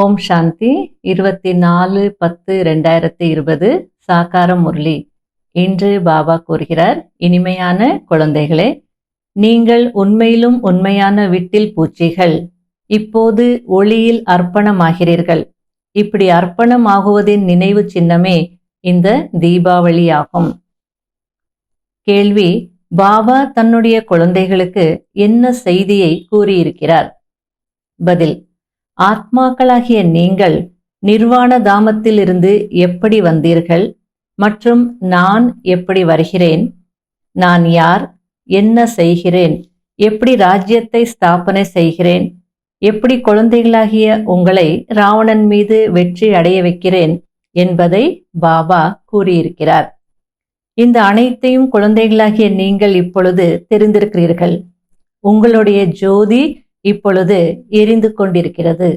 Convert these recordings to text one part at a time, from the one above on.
ஓம் சாந்தி. இருபத்தி நாலு பத்து ரெண்டாயிரத்தி இருபது சாக்கார முரளி. இன்று பாபா கூறுகிறார் இனிமையான குழந்தைகளே நீங்கள் உண்மையிலும் உண்மையான விட்டில் பூச்சிகள் இப்போது ஒளியில் அர்ப்பணமாகிறீர்கள். இப்படி அர்ப்பணமாகுவதின் நினைவு சின்னமே இந்த தீபாவளி ஆகும் கேள்வி பாபா தன்னுடைய குழந்தைகளுக்கு என்ன செய்தியை கூறியிருக்கிறார்? பதில் ஆத்மாக்களாகிய நீங்கள் நிர்வாண தாமத்திலிருந்து எப்படி வந்தீர்கள்? மற்றும் நான் எப்படி வருகிறேன்? நான் யார்? என்ன செய்கிறேன்? எப்படி ராஜ்யத்தை ஸ்தாபனை செய்கிறேன்? எப்படி குழந்தைகளாகிய உங்களை ராவணன் மீது வெற்றி அடைய வைக்கிறேன் என்பதை பாபா கூறியிருக்கிறார். இந்த அனைத்தையும் குழந்தைகளாகிய நீங்கள் இப்பொழுது தெரிந்திருக்கிறீர்கள். உங்களுடைய ஜோதி இப்பொழுது எரிந்து கொண்டிருக்கிறது.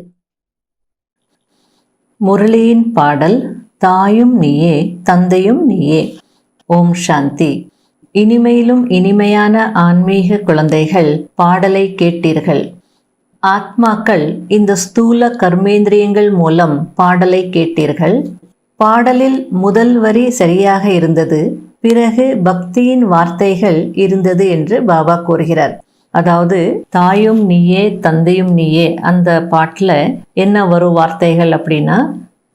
முரளியின் பாடல் தாயும் நீயே தந்தையும் நீயே. ஓம் சாந்தி. இனிமையிலும் இனிமையான ஆன்மீக குழந்தைகள் பாடலை கேட்டீர்கள். ஆத்மாக்கள் இந்த ஸ்தூல கர்மேந்திரியங்கள் மூலம் பாடலை கேட்டீர்கள். பாடலில் முதல் வரி சரியாக இருந்தது. பிறகு பக்தியின் வார்த்தைகள் இருந்தது என்று பாபா கூறுகிறார். அதாவது தாயும் நீயே தந்தையும் நீயே அந்த பாட்டில் என்ன வரும் வார்த்தைகள் அப்படின்னா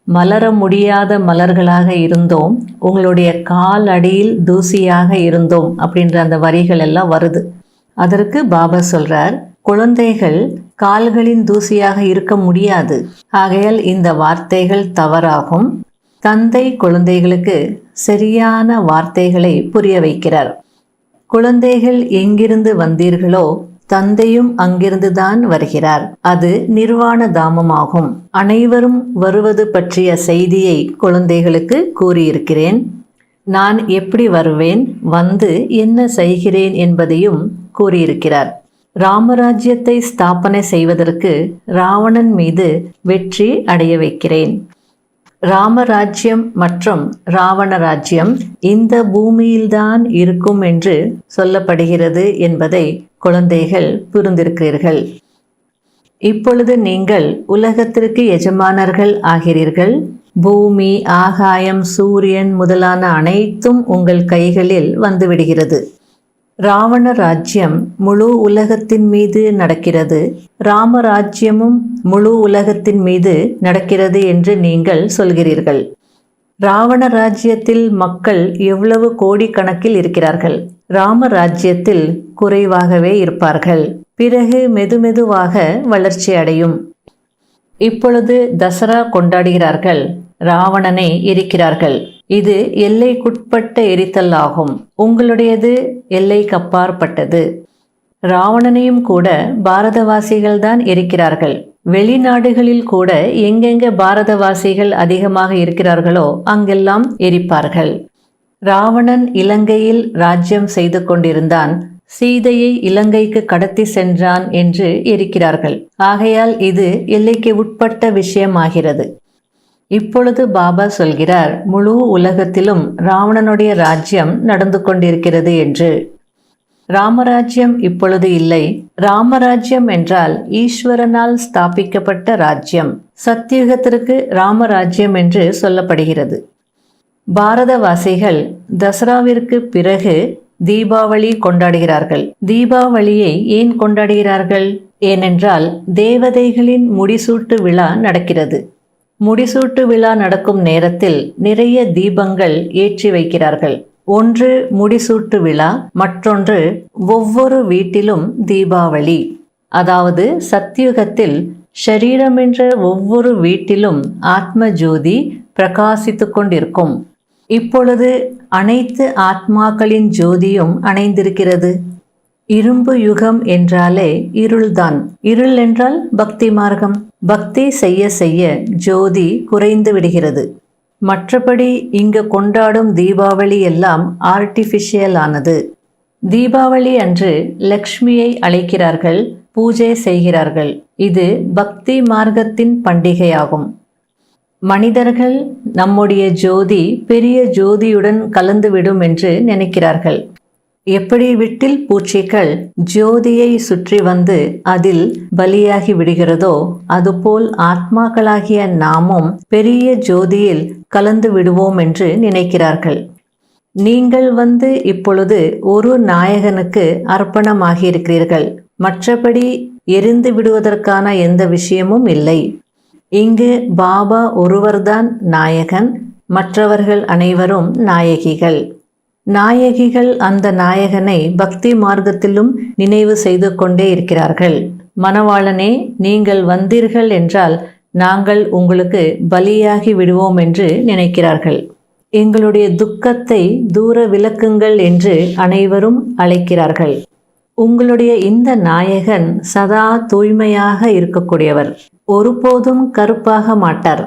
மலர முடியாத மலர்களாக இருந்தோம் உங்களுடைய கால் அடியில் தூசியாக இருந்தோம் அப்படின்ற அந்த வரிகள் எல்லாம் வருது. அதற்கு பாபா சொல்றார் குழந்தைகள் கால்களின் தூசியாக இருக்க முடியாது ஆகையால் இந்த வார்த்தைகள் தவறாகும். தந்தை குழந்தைகளுக்கு சரியான வார்த்தைகளை புரிய வைக்கிறார். குழந்தைகள் எங்கிருந்து வந்தீர்களோ தந்தையும் அங்கிருந்துதான் வருகிறார். அது நிர்வாண தாமமாகும். அனைவரும் வருவது பற்றிய செய்தியை குழந்தைகளுக்கு கூறியிருக்கிறேன். நான் எப்படி வருவேன்? வந்து என்ன செய்கிறேன் என்பதையும் கூறியிருக்கிறார். ராமராஜ்யத்தை ஸ்தாபனை செய்வதற்கு ராவணன் மீது வெற்றி அடைய வைக்கிறேன். ராமராஜ்யம் மற்றும் ராவண ராஜ்யம் இந்த பூமியில்தான் இருக்கும் என்று சொல்லப்படுகிறது என்பதை குழந்தைகள் புரிந்திருக்கிறீர்கள். இப்பொழுது நீங்கள் உலகத்திற்கு எஜமானர்கள் ஆகிறீர்கள். பூமி ஆகாயம் சூரியன் முதலான அனைத்தும் உங்கள் கைகளில் வந்துவிடுகிறது. ராவண ராஜ்யம் முழு உலகத்தின் மீது நடக்கிறது. ராமராஜ்யமும் முழு உலகத்தின் மீது நடக்கிறது என்று நீங்கள் சொல்கிறீர்கள். ராவண ராஜ்யத்தில் மக்கள் எவ்வளவு கோடிக்கணக்கில் இருக்கிறார்கள்? ராம ராஜ்யத்தில் குறைவாகவே இருப்பார்கள். பிறகு மெதுமெதுவாக வளர்ச்சி அடையும் இப்பொழுது தசரா கொண்டாடுகிறார்கள். ராவணனை எரிக்கிறார்கள் இது எல்லைக்குட்பட்ட எரித்தல் ஆகும் உங்களுடையது எல்லைக்கு அப்பாற்பட்டது ராவணனையும் கூட பாரதவாசிகள் தான் எரிக்கிறார்கள். வெளிநாடுகளில் கூட எங்கெங்க பாரதவாசிகள் அதிகமாக இருக்கிறார்களோ அங்கெல்லாம் எரிப்பார்கள். ராவணன் இலங்கையில் ராஜ்யம் செய்து கொண்டிருந்தான். சீதையை இலங்கைக்கு கடத்தி சென்றான் என்று எரிக்கிறார்கள். ஆகையால் இது எல்லைக்கு உட்பட்ட விஷயமாகிறது. இப்பொழுது பாபா சொல்கிறார் முழு உலகத்திலும் ராவணனுடைய ராஜ்யம் நடந்து கொண்டிருக்கிறது என்று. ராமராஜ்யம் இப்பொழுது இல்லை. ராமராஜ்யம் என்றால் ஈஸ்வரனால் ஸ்தாபிக்கப்பட்ட ராஜ்யம். சத்தியுகத்திற்கு ராமராஜ்யம் என்று சொல்லப்படுகிறது. பாரதவாசிகள் தசராவிற்கு பிறகு தீபாவளி கொண்டாடுகிறார்கள். தீபாவளியை ஏன் கொண்டாடுகிறார்கள்? ஏனென்றால் தேவதைகளின் முடிசூட்டு விழா நடக்கிறது. முடிசூட்டு விழா நடக்கும் நேரத்தில் நிறைய தீபங்கள் ஏற்றி வைக்கிறார்கள். ஒன்று முடிசூட்டு விழா மற்றொன்று ஒவ்வொரு வீட்டிலும் தீபாவளி. அதாவது சத்தியுகத்தில் ஷரீரமென்ற ஒவ்வொரு வீட்டிலும் ஆத்ம ஜோதி பிரகாசித்து கொண்டிருக்கும். இப்பொழுது அனைத்து ஆத்மாக்களின் ஜோதியும் அணைந்திருக்கிறது. இரும்பு யுகம் என்றாலே இருள்தான். இருள் என்றால் பக்தி மார்க்கம். பக்தி செய்ய செய்ய ஜோதி குறைந்து விடுகிறது. மற்றபடி இங்கு கொண்டாடும் தீபாவளி எல்லாம் ஆர்டிஃபிஷியல் ஆனது. தீபாவளி அன்று லக்ஷ்மியை அழைக்கிறார்கள் பூஜை செய்கிறார்கள். இது பக்தி மார்க்கத்தின் பண்டிகையாகும். மனிதர்கள் நம்முடைய ஜோதி பெரிய ஜோதியுடன் கலந்துவிடும் என்று நினைக்கிறார்கள். எப்படி விட்டில் பூச்சிகள் ஜோதியை சுற்றி வந்து அதில் பலியாகி விடுகிறதோ அதுபோல் ஆத்மாக்களாகிய நாமும் பெரிய ஜோதியில் கலந்து விடுவோம் என்று நினைக்கிறார்கள். நீங்கள் வந்து இப்பொழுது ஒரு நாயகனுக்கு அர்ப்பணமாகியிருக்கிறீர்கள். மற்றபடி எரிந்து விடுவதற்கான எந்த விஷயமும் இல்லை. இங்கு பாபா ஒருவர்தான் நாயகன் மற்றவர்கள் அனைவரும் நாயகிகள். நாயகிகள் அந்த நாயகனை பக்தி மார்க்கத்திலும் நினைவு செய்து கொண்டே இருக்கிறார்கள். மணவாளனே நீங்கள் வந்தீர்கள் என்றால் நாங்கள் உங்களுக்கு பலியாகி விடுவோம் என்று நினைக்கிறார்கள். எங்களுடைய துக்கத்தை தூர விளக்குங்கள் என்று அனைவரும் அழைக்கிறார்கள். உங்களுடைய இந்த நாயகன் சதா தூய்மையாக இருக்கக்கூடியவர். ஒருபோதும் கருப்பாக மாட்டார்.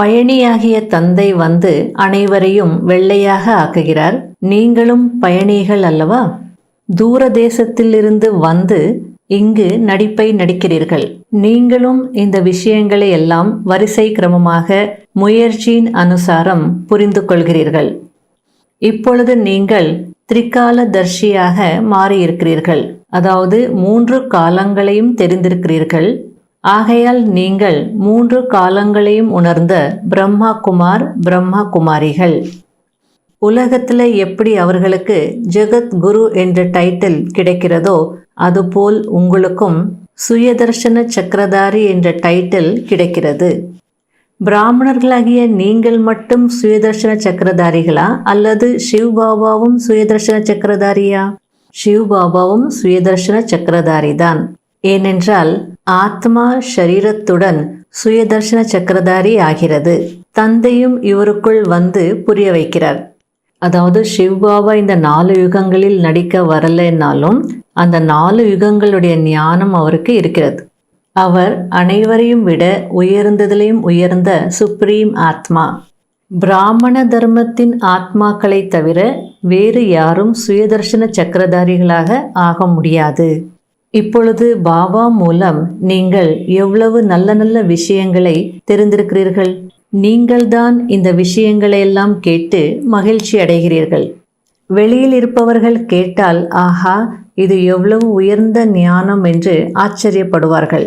பயணியாகிய தந்தை வந்து அனைவரையும் வெள்ளையாக ஆக்குகிறார். நீங்களும் பயணிகள் அல்லவா? தூர தேசத்திலிருந்து வந்து இங்கு நடிப்பை நடிக்கிறீர்கள். நீங்களும் இந்த விஷயங்களை எல்லாம் வரிசை கிரமமாக முயற்சியின் அனுசாரம் புரிந்து கொள்கிறீர்கள். இப்பொழுது நீங்கள் திரிகால தர்ஷியாக மாறியிருக்கிறீர்கள். அதாவது மூன்று காலங்களையும் தெரிந்திருக்கிறீர்கள். ஆகையால் நீங்கள் மூன்று காலங்களையும் உணர்ந்த பிரம்மா குமார் பிரம்மா குமாரிகள் உலகத்தில் எப்படி அவர்களுக்கு ஜெகத் குரு என்ற டைட்டில் கிடைக்கிறதோ அதுபோல் உங்களுக்கும் சுயதர்ஷன சக்கரதாரி என்ற டைட்டில் கிடைக்கிறது. பிராமணர்களாகிய நீங்கள் மட்டும் சுயதர்ஷன சக்கரதாரிகளா அல்லது ஷிவ் பாபாவும் சுயதர்ஷன சக்கரதாரியா? ஷிவ் பாபாவும் சுயதர்ஷன சக்கரதாரி தான் ஏனென்றால் ஆத்மா ஷரீரத்துடன் சுயதர்ஷன சக்கரதாரி ஆகிறது. தந்தையும் இவருக்குள் வந்து புரிய வைக்கிறார். அதாவது சிவ்பாபா இந்த நாலு யுகங்களில் நடிக்க வரலைன்னாலும் அந்த நாலு யுகங்களுடைய ஞானம் அவருக்கு இருக்கிறது. அவர் அனைவரையும் விட உயர்ந்ததிலையும் உயர்ந்த சுப்ரீம் ஆத்மா. பிராமண தர்மத்தின் ஆத்மாக்களை தவிர வேறு யாரும் சுயதர்ஷன சக்கரதாரிகளாக ஆக முடியாது. இப்பொழுது பாபா மூலம் நீங்கள் எவ்வளவு நல்ல நல்ல விஷயங்களை தெரிந்திருக்கிறீர்கள்? நீங்கள்தான் இந்த விஷயங்களை எல்லாம் கேட்டு மகிழ்ச்சி அடைகிறீர்கள். வெளியில் இருப்பவர்கள் கேட்டால் ஆஹா இது எவ்வளவு உயர்ந்த ஞானம் என்று ஆச்சரியப்படுவார்கள்.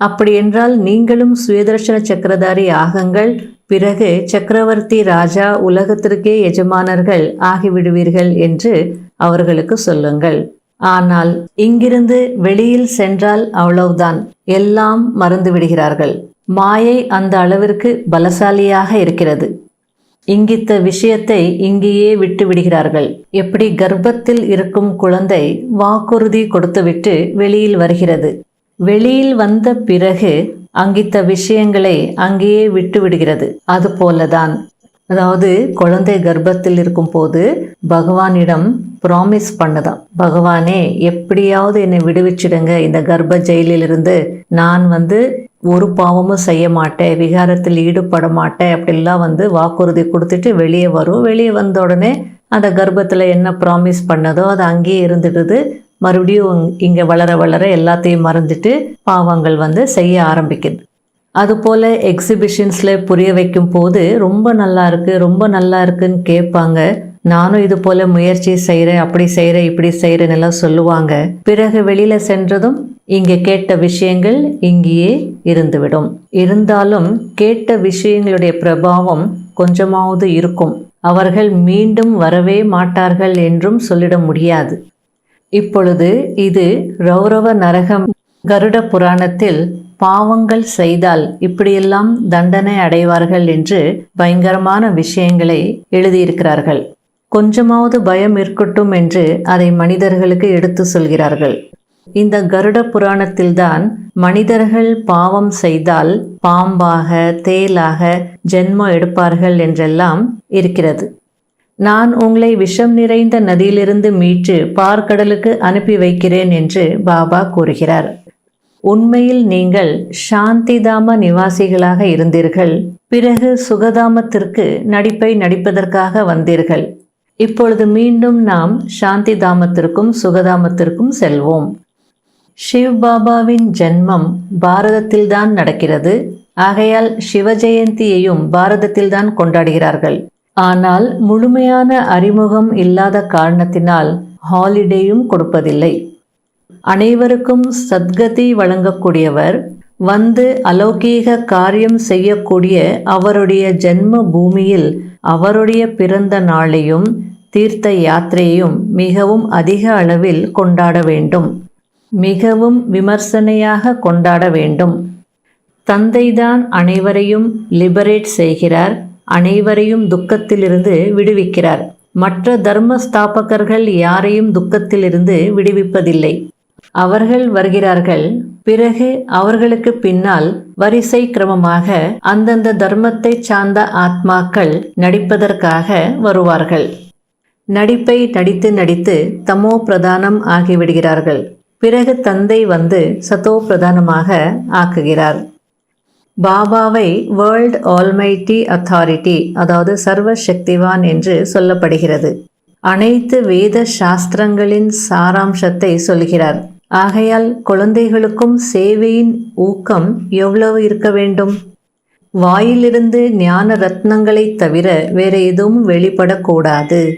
அப்படியென்றால் நீங்களும் சுயதர்ஷன சக்கரதாரி ஆகுங்கள் பிறகு சக்கரவர்த்தி ராஜா உலகத்திற்கே எஜமானர்கள் ஆகிவிடுவீர்கள் என்று அவர்களுக்கு சொல்லுங்கள். ஆனால் இங்கிருந்து வெளியில் சென்றால் அவ்வளவுதான். எல்லாம் மறந்து விடுகிறார்கள். மாயை அந்த அளவிற்கு பலசாலியாக இருக்கிறது. இங்கித்த விஷயத்தை இங்கேயே விட்டு விடுகிறார்கள். எப்படி கர்ப்பத்தில் இருக்கும் குழந்தை வாக்குறுதி கொடுத்துவிட்டு வெளியில் வருகிறது? வெளியில் வந்த பிறகு அங்கித்த விஷயங்களை அங்கேயே விட்டு விடுகிறது. அதுபோலதான் அதாவது குழந்தை கர்ப்பத்தில் இருக்கும் போது பகவானிடம் ப்ராமிஸ் பண்ணதான். பகவானே எப்படியாவது என்னை விடுவிச்சிடுங்க. இந்த கர்ப்ப ஜெயிலிலிருந்து நான் வந்து ஒரு பாவமும் செய்ய மாட்டேன். விகாரத்தில் ஈடுபட மாட்டேன். அப்படிலாம் வந்து வாக்குறுதி கொடுத்துட்டு வெளியே வரும். வெளியே வந்த உடனே அந்த கர்ப்பத்தில் என்ன ப்ராமிஸ் பண்ணதோ அது அங்கேயே இருந்துடுது. மறுபடியும் இங்கே வளர வளர எல்லாத்தையும் மறந்துட்டு பாவங்கள் வந்து செய்ய ஆரம்பிக்குது. அதுபோல் எக்ஸிபிஷன்ஸில் புரிய வைக்கும் போது ரொம்ப நல்லா இருக்கு ரொம்ப நல்லா இருக்குன்னு கேட்பாங்க. நானும் இது போல முயற்சி செய்கிறேன் அப்படி செய்கிறேன் இப்படி செய்கிறேன்னு எல்லாம் சொல்லுவாங்க. பிறகு வெளியில் சென்றதும் இங்கே கேட்ட விஷயங்கள் இங்கேயே இருந்துவிடும். இருந்தாலும் கேட்ட விஷயங்களுடைய பிரபாவம் கொஞ்சமாவது இருக்கும். அவர்கள் மீண்டும் வரவே மாட்டார்கள் என்றும் சொல்லிட முடியாது. இப்பொழுது இது ரௌரவ நரகம் கருட புராணத்தில் பாவங்கள் செய்தால் இப்படியெல்லாம் தண்டனை அடைவார்கள் என்று பயங்கரமான விஷயங்களை எழுதியிருக்கிறார்கள். கொஞ்சமாவது பயம் இருக்கட்டும் என்று அதை மனிதர்களுக்கு எடுத்து சொல்கிறார்கள். இந்த கருட புராணத்தில்தான் மனிதர்கள் பாவம் செய்தால் பாம்பாக தேலாக ஜென்மம் எடுப்பார்கள் என்றெல்லாம் இருக்கிறது. நான் உங்களை விஷம் நிறைந்த நதியிலிருந்து மீட்டு பார்க்கடலுக்கு அனுப்பி வைக்கிறேன் என்று பாபா கூறுகிறார். உண்மையில் நீங்கள் சாந்திதாம நிவாசிகளாக இருந்தீர்கள். பிறகு சுகதாமத்திற்கு நடிப்பை நடிப்பதற்காக வந்தீர்கள். இப்பொழுது மீண்டும் நாம் சாந்தி தாமத்திற்கும் சுகதாமத்திற்கும் செல்வோம். ஷிவ் பாபாவின் ஜென்மம் பாரதத்தில்தான் நடக்கிறது. ஆகையால் சிவஜெயந்தியையும் பாரதத்தில்தான் கொண்டாடுகிறார்கள். ஆனால் முழுமையான அறிமுகம் இல்லாத காரணத்தினால் ஹாலிடேயும் கொடுப்பதில்லை. அனைவருக்கும் சத்கதி வழங்கக்கூடியவர் வந்து அலௌகீக காரியம் செய்யக்கூடிய அவருடைய ஜென்ம பூமியில் அவருடைய பிறந்த நாளையும் தீர்த்த யாத்திரையும் மிகவும் அதிக அளவில் கொண்டாட வேண்டும். மிகவும் விமர்சனையாக கொண்டாட வேண்டும். தந்தைதான் அனைவரையும் லிபரேட் செய்கிறார் அனைவரையும் துக்கத்திலிருந்து விடுவிக்கிறார். மற்ற தர்ம ஸ்தாபகர்கள் யாரையும் துக்கத்திலிருந்து விடுவிப்பதில்லை. அவர்கள் வருகிறார்கள். பிறகு அவர்களுக்கு பின்னால் வரிசை கிரமமாக அந்தந்த தர்மத்தை சார்ந்த ஆத்மாக்கள் நடிப்பதற்காக வருவார்கள். நடிப்பை நடித்து நடித்து தமோ பிரதானம் ஆகிவிடுகிறார்கள். பிறகு தந்தை வந்து சதோ பிரதானமாக ஆக்குகிறார். பாபாவை வேர்ல்ட் ஆல்மைட்டி அத்தாரிட்டி அதாவது சர்வ சக்திவான் என்று சொல்லப்படுகிறது. அனைத்து வேத சாஸ்திரங்களின் சாராம்சத்தை சொல்கிறார். ஆகையால் குழந்தைகளுக்கும் சேவையின் ஊக்கம் எவ்வளவு இருக்க வேண்டும்? வாயிலிருந்து ஞான ரத்னங்களை தவிர வேற எதுவும் வெளிப்படக்கூடாது.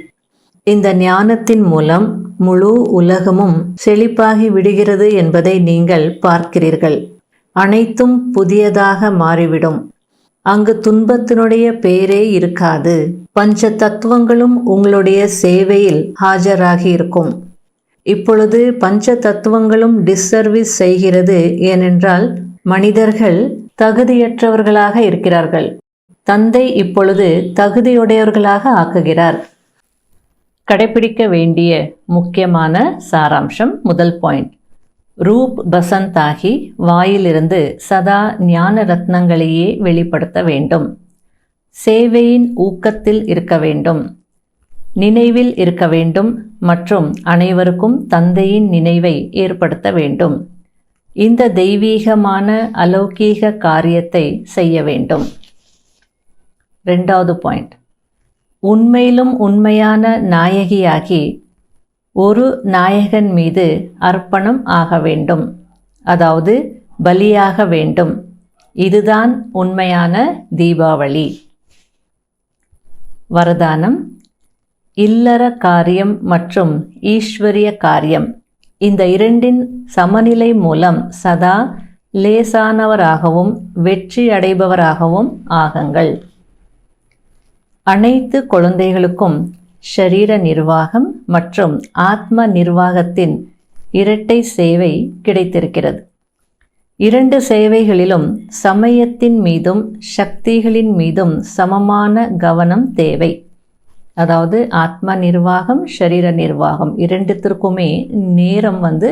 இந்த ஞானத்தின் மூலம் முழு உலகமும் செழிப்பாகி விடுகிறது என்பதை நீங்கள் பார்க்கிறீர்கள். அனைத்தும் புதியதாக மாறிவிடும். அங்கு துன்பத்தினுடைய பேரே இருக்காது. பஞ்ச தத்துவங்களும் உங்களுடைய சேவையில் ஆஜராகி இருக்கும். இப்பொழுது பஞ்ச தத்துவங்களும் டிஸ்சர்வீஸ் செய்கிறது. ஏனென்றால் மனிதர்கள் தகுதியற்றவர்களாக இருக்கிறார்கள். தந்தை இப்பொழுது தகுதியுடையவர்களாக ஆக்குகிறார். கடைபிடிக்க வேண்டிய முக்கியமான சாராம்சம் முதல் பாயிண்ட் ரூப் பசந்தாகி வாயிலிருந்து சதா ஞான ரத்னங்களையே வெளிப்படுத்த வேண்டும். சேவையின் ஊக்கத்தில் இருக்க வேண்டும். நினைவில் இருக்க வேண்டும் மற்றும் அனைவருக்கும் தந்தையின் நினைவை ஏற்படுத்த வேண்டும். இந்த தெய்வீகமான அலௌகீக காரியத்தை செய்ய வேண்டும். ரெண்டாவது பாயிண்ட் உண்மையிலும் உண்மையான நாயகியாகி ஒரு நாயகன் மீது அர்ப்பணம் ஆக வேண்டும். அதாவது பலியாக வேண்டும். இதுதான் உண்மையான தீபாவளி. வரதானம் இல்லற காரியம் மற்றும் ஈஸ்வரிய காரியம். இந்த இரண்டின் சமநிலை மூலம் சதா லேசானவராகவும் வெற்றி அடைபவராகவும் ஆகுங்கள். அனைத்து குழந்தைகளுக்கும் ஷரீர நிர்வாகம் மற்றும் ஆத்ம நிர்வாகத்தின் இரட்டை சேவை கிடைத்திருக்கிறது. இரண்டு சேவைகளிலும் சமயத்தின் மீதும் சக்திகளின் மீதும் சமமான கவனம் தேவை. அதாவது ஆத்ம நிர்வாகம் ஷரீர நிர்வாகம் இரண்டுத்திற்குமே நேரம் வந்து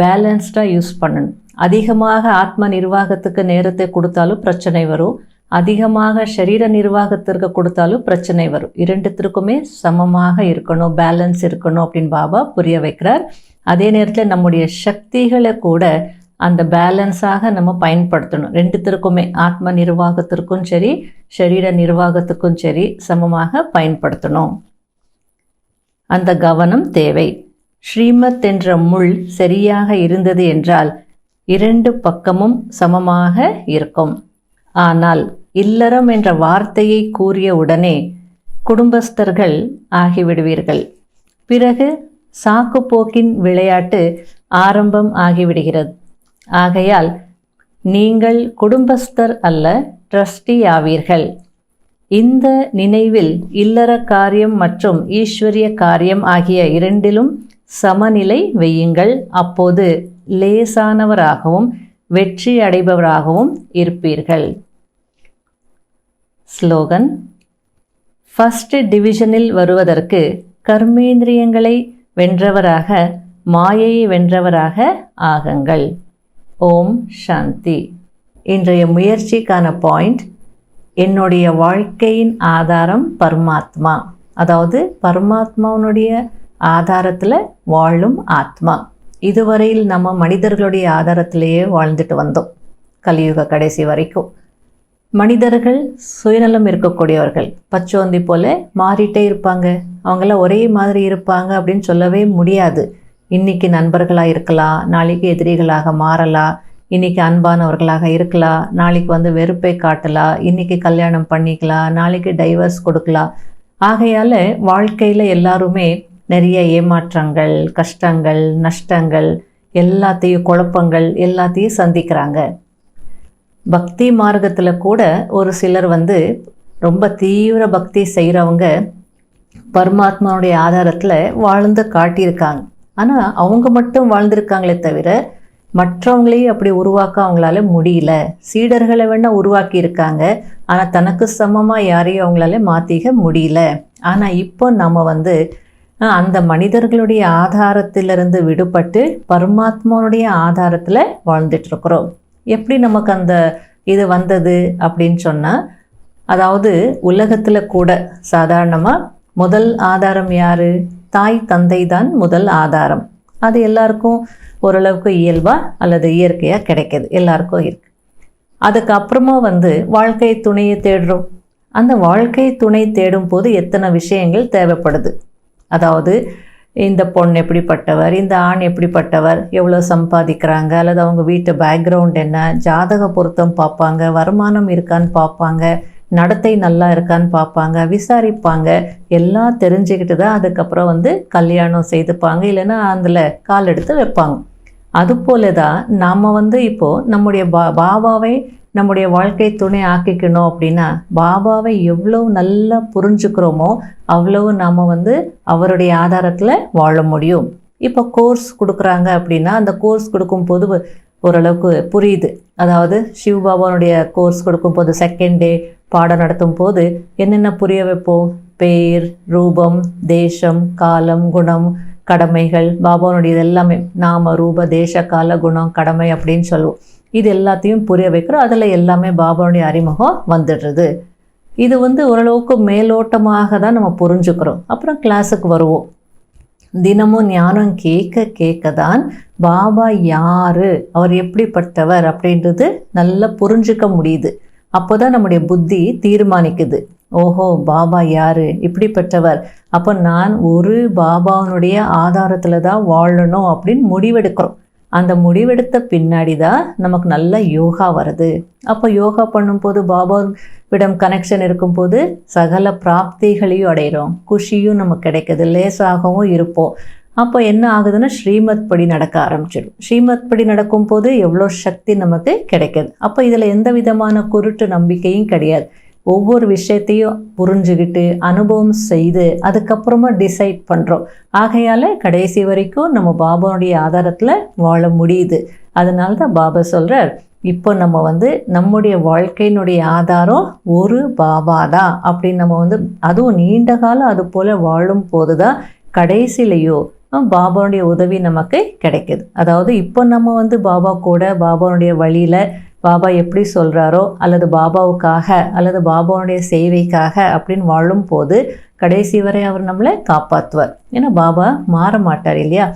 பேலன்ஸ்டாக யூஸ் பண்ணணும். அதிகமாக ஆத்ம நிர்வாகத்துக்கு நேரத்தை கொடுத்தாலும் பிரச்சனை வரும். அதிகமாக சரீர நிர்வாகத்திற்கு கொடுத்தாலும் பிரச்சனை வரும். இரண்டுத்திற்குமே சமமாக இருக்கணும் பேலன்ஸ் இருக்கணும் அப்படின்னு பாபா புரிய வைக்கிறார். அதே நேரத்தில் நம்முடைய சக்திகளை கூட அந்த பேலன்ஸாக நம்ம பயன்படுத்தணும். ரெண்டுத்திற்குமே ஆத்ம நிர்வாகத்திற்கும் சரி சரீர நிர்வாகத்துக்கும் சரி சமமாக பயன்படுத்தணும். அந்த கவனம் தேவை. ஸ்ரீமத் என்ற முள் சரியாக இருந்தது என்றால் இரண்டு பக்கமும் சமமாக இருக்கும். ஆனால் இல்லறம் என்ற வார்த்தையை கூறிய உடனே குடும்பஸ்தர்கள் ஆகிவிடுவீர்கள். பிறகு சாக்குப்போக்கின் விளையாட்டு ஆரம்பம் ஆகிவிடுகிறது. ஆகையால் நீங்கள் குடும்பஸ்தர் அல்ல ட்ரஸ்டி ஆவீர்கள். இந்த நினைவில் இல்லற காரியம் மற்றும் ஈஸ்வரிய காரியம் ஆகிய இரண்டிலும் சமநிலை வையுங்கள். அப்போது லேசானவராகவும் வெற்றி அடைபவராகவும் இருப்பீர்கள். ஸ்லோகன். ஃபர்ஸ்ட் டிவிஷனில் வருவதற்கு கர்மேந்திரியங்களை வென்றவராக மாயையை வென்றவராக ஆகுங்கள். ஓம் சாந்தி. இன்றைய முயற்சிக்கான பாயிண்ட் என்னுடைய வாழ்க்கையின் ஆதாரம் பரமாத்மா. அதாவது பரமாத்மாவனுடைய ஆதாரத்தில் வாழும் ஆத்மா. இதுவரையில் நம்ம மனிதர்களுடைய ஆதாரத்திலேயே வாழ்ந்துட்டு வந்தோம். கலியுக கடைசி வரைக்கும். மனிதர்கள் சுயநலம் இருக்கக்கூடியவர்கள். பச்சோந்தி போல மாறிட்டே இருப்பாங்க. அவங்களாம் ஒரே மாதிரி இருப்பாங்க அப்படின்னு சொல்லவே முடியாது. இன்னைக்கு நண்பர்களாக இருக்கலாம் நாளைக்கு எதிரிகளாக மாறலாம் இன்னைக்கு அன்பானவர்களாக இருக்கலாம் நாளைக்கு வந்து வெறுப்பை காட்டலாம் இன்னைக்கு கல்யாணம் பண்ணிக்கலாம் நாளைக்கு டைவர்ஸ் கொடுக்கலாம். ஆகையால் வாழ்க்கையில் எல்லாருமே நிறைய ஏமாற்றங்கள் கஷ்டங்கள் நஷ்டங்கள் எல்லாத்தையும் குழப்பங்கள் எல்லாத்தையும் சந்திக்கிறாங்க. பக்தி மார்க்கத்தில் கூட ஒரு சிலர் வந்து ரொம்ப தீவிர பக்தி செய்கிறவங்க பரமாத்மாவுடைய ஆதாரத்தில் வாழ்ந்து காட்டியிருக்காங்க. ஆனால் அவங்க மட்டும் வாழ்ந்திருக்காங்களே தவிர மற்றவங்களையும் அப்படி உருவாக்க அவங்களால முடியல. சீடர்களை வேணால் உருவாக்கி இருக்காங்க ஆனால் தனக்கு சமமாக யாரையும் அவங்களால மாற்றிக்க முடியல. ஆனால் இப்போ நம்ம வந்து அந்த மனிதர்களுடைய ஆதாரத்திலிருந்து விடுபட்டு பரமாத்மாவுடைய ஆதாரத்தில் வாழ்ந்துட்டுருக்குறோம். எப்படி நமக்கு அந்த இது வந்தது அப்படின்னு சொன்னால் அதாவது உலகத்தில் கூட சாதாரணமாக முதல் ஆதாரம் யார்? தாய் தந்தை தான் முதல் ஆதாரம். அது எல்லாருக்கும் ஓரளவுக்கு இயல்பாக அல்லது இயற்கையாக கிடைக்கிது. எல்லாருக்கும் இருக்கு. அதுக்கப்புறமா வந்து வாழ்க்கை துணையை தேடுறோம். அந்த வாழ்க்கை துணை தேடும் போது எத்தனை விஷயங்கள் தேவைப்படுது? அதாவது இந்த பொண்ணு எப்படிப்பட்டவர் இந்த ஆண் எப்படிப்பட்டவர் எவ்வளோ சம்பாதிக்கிறாங்க அல்லது அவங்க வீட்டு பேக்ரவுண்ட் என்ன ஜாதக பொருத்தம் பார்ப்பாங்க வருமானம் இருக்கான்னு பார்ப்பாங்க நடத்தை நல்லா இருக்கான்னு பார்ப்பாங்க விசாரிப்பாங்க. எல்லாம் தெரிஞ்சுக்கிட்டு தான் அதுக்கப்புறம் வந்து கல்யாணம் செய்துப்பாங்க. இல்லைன்னா அதில் கால் எடுத்து வைப்பாங்க. அதுபோல தான் நாம் வந்து இப்போது நம்முடைய பா பாபாவை நம்முடைய வாழ்க்கை துணை ஆக்கிக்கணும் அப்படின்னா பாபாவை எவ்வளோ நல்லா புரிஞ்சுக்கிறோமோ அவ்வளவு நாம் வந்து அவருடைய ஆதாரத்தில் வாழ முடியும். இப்போ கோர்ஸ் கொடுக்குறாங்க அப்படின்னா அந்த கோர்ஸ் கொடுக்கும்போது ஓரளவுக்கு புரியுது. அதாவது சிவ பாபாவுடைய கோர்ஸ் கொடுக்கும்போது செகண்ட் டே பாடம் நடத்தும் போது என்னென்ன புரிய வைப்போம்? பேர் ரூபம் தேசம் காலம் குணம் கடமைகள். பாபாவுடைய எல்லாமே நாம ரூப தேச கால குணம் கடமை அப்படின்னு சொல்லுவோம். இது எல்லாத்தையும் புரிய வைக்கிறோம் அதில் எல்லாமே பாபாவுடைய அறிமுகம் வந்துடுறது. இது வந்து ஓரளவுக்கு மேலோட்டமாக தான் நம்ம புரிஞ்சுக்கிறோம். அப்புறம் கிளாஸுக்கு வருவோம். தினமும் ஞானம் கேட்க கேட்க தான் பாபா யாரு? அவர் எப்படிப்பட்டவர் அப்படின்றது நல்லா புரிஞ்சுக்க முடியுது. அப்போதான் நம்முடைய புத்தி தீர்மானிக்குது. ஓஹோ பாபா யாரு? இப்படிப்பட்டவர். அப்போ நான் ஒரு பாபாவனுடைய ஆதாரத்தில் தான் வாழணும் அப்படின்னு முடிவெடுக்கிறோம். அந்த முடிவெடுத்த பின்னாடி தான் நமக்கு நல்ல யோகா வருது. அப்போ யோகா பண்ணும்போது பாபாவிடம் கனெக்ஷன் இருக்கும்போது சகல பிராப்திகளையும் அடைகிறோம் குஷியும் நமக்கு கிடைக்குது. லேசாகவும் இருப்போம். அப்போ என்ன ஆகுதுன்னா ஸ்ரீமத் படி நடக்க ஆரம்பிச்சிடும். ஸ்ரீமத் படி நடக்கும்போது எவ்வளோ சக்தி நமக்கு கிடைக்கிது. அப்போ இதில் எந்த விதமான குருட்டு நம்பிக்கையும் கிடையாது. ஒவ்வொரு விஷயத்தையும் புரிஞ்சுக்கிட்டு அனுபவம் செய்து அதுக்கப்புறமா டிசைட் பண்ணுறோம் ஆகையால் கடைசி வரைக்கும் நம்ம பாபாவுடைய ஆதாரத்தில் வாழ முடியுது. அதனால தான் பாபா சொல்கிறார் இப்போ நம்ம வந்து நம்முடைய வாழ்க்கையினுடைய ஆதாரம் ஒரு பாபா தான். அப்படின்னு நம்ம வந்து அதுவும் நீண்ட காலம் அது போல் வாழும் போது தான் கடைசிலையோ பாபாவுடைய உதவி நமக்கு கிடைக்குது. அதாவது இப்போ நம்ம வந்து பாபா கூட பாபாவுடைய வழியில் பாபா எப்படி சொல்கிறாரோ அல்லது பாபாவுக்காக அல்லது பாபாவுடைய சேவைக்காக அப்படின்னு வாழும் போது கடைசி வரை அவர் நம்மளை காப்பாற்றுவார் ஏன்னா பாபா மாற மாட்டார் இல்லையா?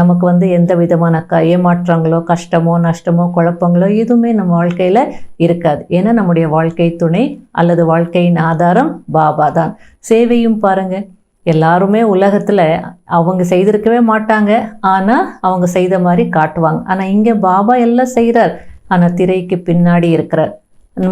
நமக்கு வந்து எந்த விதமான க ஏமாற்றங்களோ கஷ்டமோ நஷ்டமோ குழப்பங்களோ எதுவுமே நம்ம வாழ்க்கையில் இருக்காது. ஏன்னா நம்முடைய வாழ்க்கை துணை அல்லது வாழ்க்கையின் ஆதாரம் பாபா தான். சேவையும் பாருங்கள் எல்லாருமே உலகத்தில் அவங்க செய்திருக்கவே மாட்டாங்க. ஆனால் அவங்க செய்த மாதிரி காட்டுவாங்க. ஆனால் இங்கே பாபா எல்லாம் செய்கிறார் ஆனால் திரைக்கு பின்னாடி இருக்கிறார்.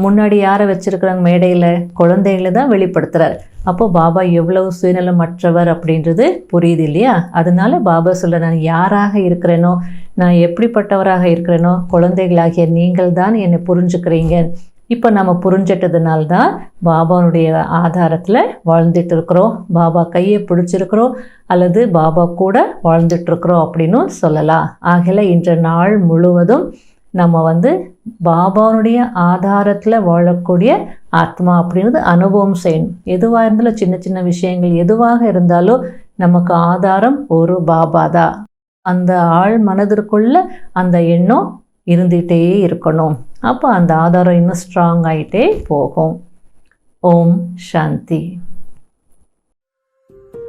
முன்னாடி யாரை வச்சிருக்கிறாங்க? மேடையில் குழந்தைகளை தான் வெளிப்படுத்துகிறார் அப்போது பாபா எவ்வளவு சுயநலமற்றவர் அப்படின்றது புரியுது இல்லையா? அதனால பாபா சொல்ல நான் யாராக இருக்கிறேனோ? நான் எப்படிப்பட்டவராக இருக்கிறேனோ? குழந்தைகளாகிய நீங்கள் தான் என்னை புரிஞ்சுக்கிறீங்க. இப்போ நம்ம புரிஞ்சிட்டதுனால தான் பாபாவுடைய ஆதாரத்தில் வாழ்ந்துட்டு இருக்கிறோம் பாபா கையை பிடிச்சிருக்கிறோம் அல்லது பாபா கூட வாழ்ந்துட்டுருக்குறோம் அப்படின்னு சொல்லலாம். ஆகல இன்ற நாள் முழுவதும் நம்ம வந்து பாபாவுடைய ஆதாரத்தில் வாழக்கூடிய ஆத்மா அப்படின்றது அனுபவம் செய்யணும். எதுவாக இருந்தாலும் சின்ன சின்ன விஷயங்கள் எதுவாக இருந்தாலும் நமக்கு ஆதாரம் ஒரு பாபா தான் அந்த ஆள் மனதிற்குள்ள அந்த எண்ணம் இருந்துகிட்டே இருக்கணும். அப்போ அந்த ஆதாரம் இன்னும் ஸ்ட்ராங் ஆகிட்டே போகும். ஓம் சாந்தி.